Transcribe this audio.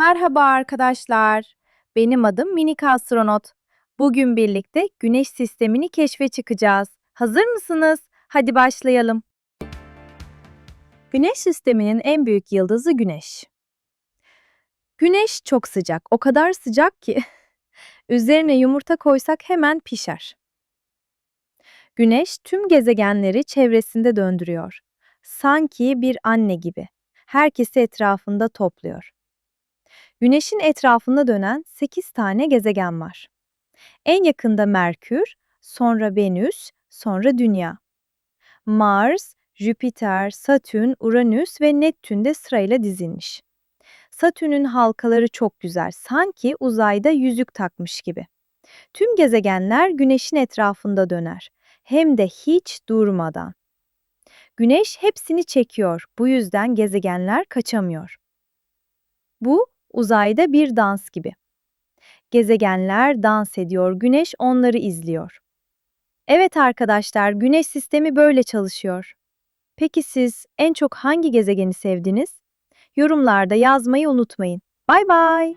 Merhaba arkadaşlar. Benim adım Minik Astronot. Bugün birlikte Güneş sistemini keşfe çıkacağız. Hazır mısınız? Hadi başlayalım. Güneş sisteminin en büyük yıldızı Güneş. Güneş çok sıcak, o kadar sıcak ki üzerine yumurta koysak hemen pişer. Güneş tüm gezegenleri çevresinde döndürüyor. Sanki bir anne gibi. Herkesi etrafında topluyor. Güneşin etrafında dönen 8 tane gezegen var. En yakında Merkür, sonra Venüs, sonra Dünya. Mars, Jüpiter, Satürn, Uranüs ve Neptün de sırayla dizilmiş. Satürn'ün halkaları çok güzel, sanki uzayda yüzük takmış gibi. Tüm gezegenler Güneş'in etrafında döner, hem de hiç durmadan. Güneş hepsini çekiyor, bu yüzden gezegenler kaçamıyor. Bu uzayda bir dans gibi. Gezegenler dans ediyor, Güneş onları izliyor. Evet arkadaşlar, Güneş sistemi böyle çalışıyor. Peki siz en çok hangi gezegeni sevdiniz? Yorumlarda yazmayı unutmayın. Bay bay.